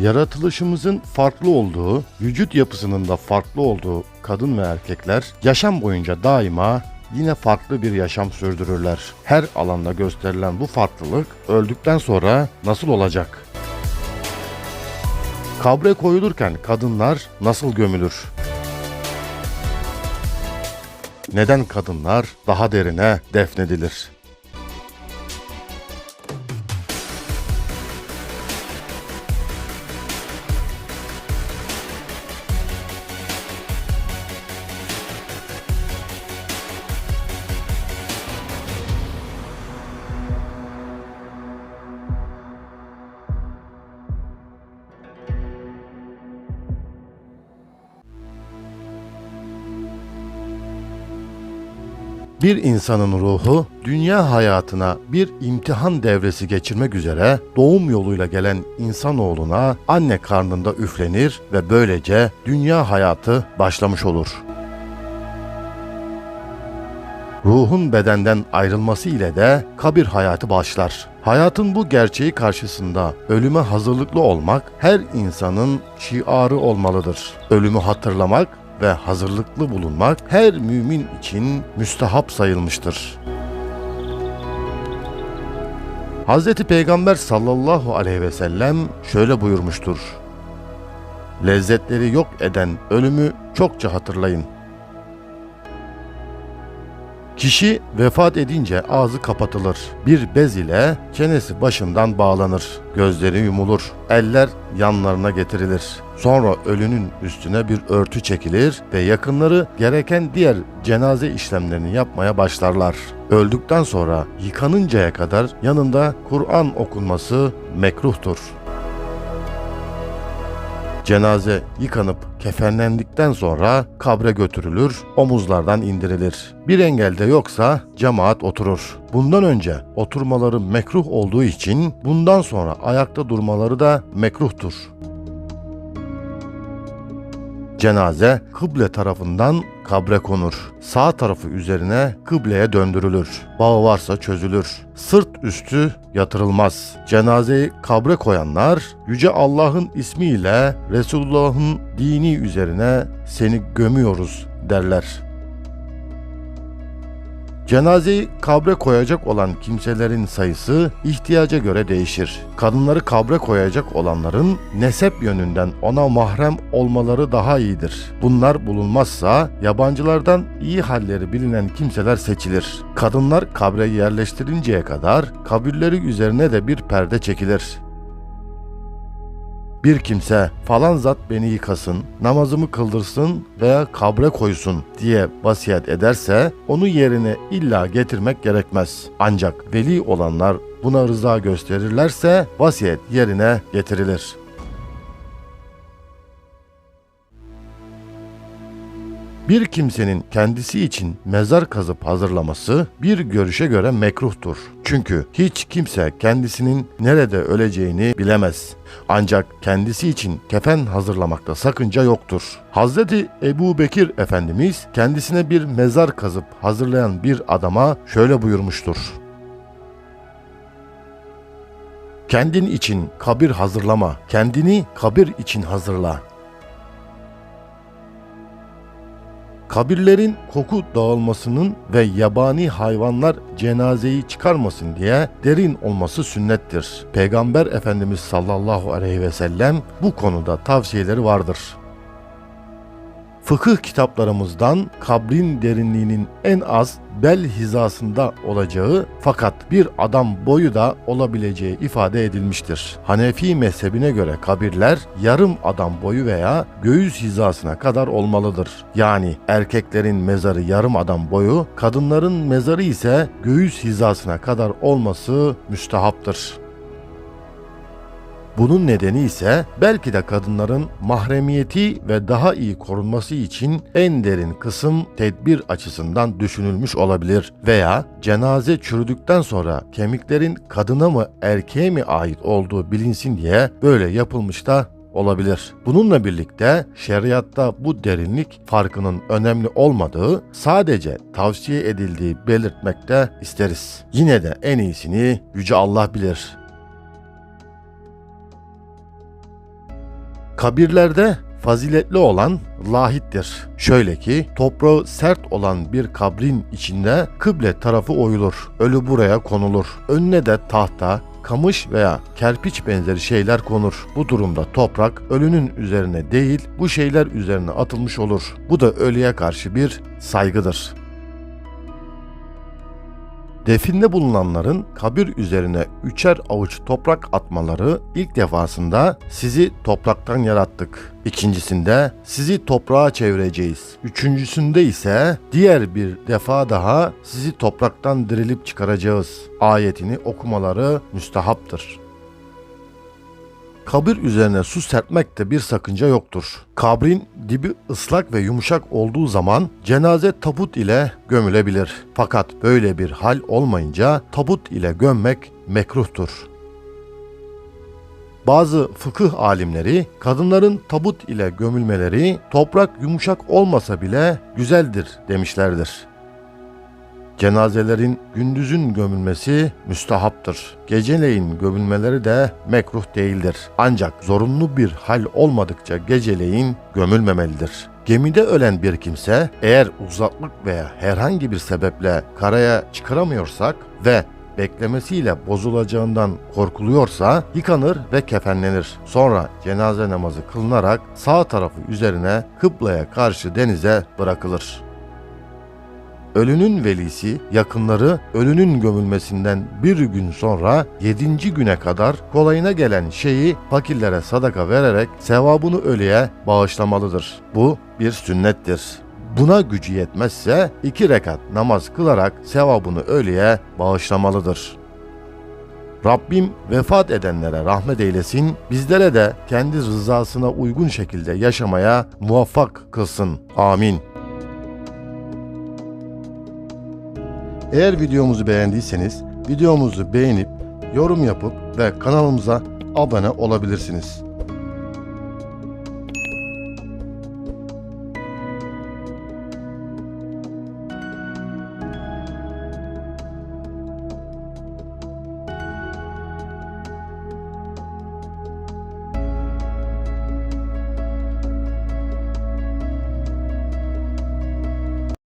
Yaratılışımızın farklı olduğu, vücut yapısının da farklı olduğu kadın ve erkekler yaşam boyunca daima yine farklı bir yaşam sürdürürler. Her alanda gösterilen bu farklılık öldükten sonra nasıl olacak? Kabre koyulurken kadınlar nasıl gömülür? Neden kadınlar daha derine defnedilir? Bir insanın ruhu dünya hayatına bir imtihan devresi geçirmek üzere doğum yoluyla gelen insanoğluna anne karnında üflenir ve böylece dünya hayatı başlamış olur. Ruhun bedenden ayrılması ile de kabir hayatı başlar. Hayatın bu gerçeği karşısında ölüme hazırlıklı olmak her insanın şiarı olmalıdır. Ölümü hatırlamak ve hazırlıklı bulunmak her mümin için müstehap sayılmıştır. Hz. Peygamber sallallahu aleyhi ve sellem şöyle buyurmuştur. Lezzetleri yok eden ölümü çokça hatırlayın. Kişi vefat edince ağzı kapatılır. Bir bez ile çenesi başından bağlanır. Gözleri yumulur. Eller yanlarına getirilir. Sonra ölünün üstüne bir örtü çekilir ve yakınları gereken diğer cenaze işlemlerini yapmaya başlarlar. Öldükten sonra yıkanıncaya kadar yanında Kur'an okunması mekruhtur. Cenaze yıkanıp kefenlendikten sonra kabre götürülür, omuzlardan indirilir. Bir engelde yoksa cemaat oturur. Bundan önce oturmaları mekruh olduğu için bundan sonra ayakta durmaları da mekruhtur. Cenaze kıble tarafından kabre konur. Sağ tarafı üzerine kıbleye döndürülür. Bağı varsa çözülür. Sırt üstü yatırılmaz. Cenazeyi kabre koyanlar Yüce Allah'ın ismiyle Resulullah'ın dini üzerine seni gömüyoruz derler. Cenazeyi kabre koyacak olan kimselerin sayısı ihtiyaca göre değişir. Kadınları kabre koyacak olanların nesep yönünden ona mahrem olmaları daha iyidir. Bunlar bulunmazsa yabancılardan iyi halleri bilinen kimseler seçilir. Kadınlar kabre yerleştirinceye kadar kabirleri üzerine de bir perde çekilir. Bir kimse falan zat beni yıkasın, namazımı kıldırsın veya kabre koysun diye vasiyet ederse onu yerine illa getirmek gerekmez. Ancak veli olanlar buna rıza gösterirlerse vasiyet yerine getirilir. Bir kimsenin kendisi için mezar kazıp hazırlaması bir görüşe göre mekruhtur. Çünkü hiç kimse kendisinin nerede öleceğini bilemez. Ancak kendisi için kefen hazırlamakta sakınca yoktur. Hazreti Ebu Bekir Efendimiz kendisine bir mezar kazıp hazırlayan bir adama şöyle buyurmuştur. Kendin için kabir hazırlama, kendini kabir için hazırla. Kabirlerin koku dağılmasının ve yabani hayvanlar cenazeyi çıkarmasın diye derin olması sünnettir. Peygamber Efendimiz sallallahu aleyhi ve sellem bu konuda tavsiyeleri vardır. Fıkıh kitaplarımızdan kabrin derinliğinin en az bel hizasında olacağı fakat bir adam boyu da olabileceği ifade edilmiştir. Hanefi mezhebine göre kabirler yarım adam boyu veya göğüs hizasına kadar olmalıdır. Yani erkeklerin mezarı yarım adam boyu, kadınların mezarı ise göğüs hizasına kadar olması müstehaptır. Bunun nedeni ise belki de kadınların mahremiyeti ve daha iyi korunması için en derin kısım tedbir açısından düşünülmüş olabilir veya cenaze çürüdükten sonra kemiklerin kadına mı erkeğe mi ait olduğu bilinsin diye böyle yapılmış da olabilir. Bununla birlikte şeriatta bu derinlik farkının önemli olmadığı, sadece tavsiye edildiği belirtmekte isteriz. Yine de en iyisini Yüce Allah bilir. Kabirlerde faziletli olan lahittir. Şöyle ki toprağı sert olan bir kabrin içinde kıble tarafı oyulur. Ölü buraya konulur. Önüne de tahta, kamış veya kerpiç benzeri şeyler konur. Bu durumda toprak ölünün üzerine değil bu şeyler üzerine atılmış olur. Bu da ölüye karşı bir saygıdır. Definde bulunanların kabir üzerine üçer avuç toprak atmaları ilk defasında sizi topraktan yarattık. İkincisinde sizi toprağa çevireceğiz. Üçüncüsünde ise diğer bir defa daha sizi topraktan dirilip çıkaracağız. Ayetini okumaları müstehaptır. Kabir üzerine su serpmekte bir sakınca yoktur. Kabrin dibi ıslak ve yumuşak olduğu zaman cenaze tabut ile gömülebilir. Fakat böyle bir hal olmayınca tabut ile gömmek mekruhtur. Bazı fıkıh alimleri kadınların tabut ile gömülmeleri toprak yumuşak olmasa bile güzeldir demişlerdir. Cenazelerin gündüzün gömülmesi müstahaptır. Geceleyin gömülmeleri de mekruh değildir. Ancak zorunlu bir hal olmadıkça geceleyin gömülmemelidir. Gemide ölen bir kimse eğer uzatlık veya herhangi bir sebeple karaya çıkaramıyorsak ve beklemesiyle bozulacağından korkuluyorsa yıkanır ve kefenlenir. Sonra cenaze namazı kılınarak sağ tarafı üzerine kıblaya karşı denize bırakılır. Ölünün velisi, yakınları ölünün gömülmesinden bir gün sonra yedinci güne kadar kolayına gelen şeyi fakirlere sadaka vererek sevabını ölüye bağışlamalıdır. Bu bir sünnettir. Buna gücü yetmezse iki rekat namaz kılarak sevabını ölüye bağışlamalıdır. Rabbim vefat edenlere rahmet eylesin, bizlere de kendi rızasına uygun şekilde yaşamaya muvaffak kılsın. Amin. Eğer videomuzu beğendiyseniz videomuzu beğenip yorum yapıp ve kanalımıza abone olabilirsiniz.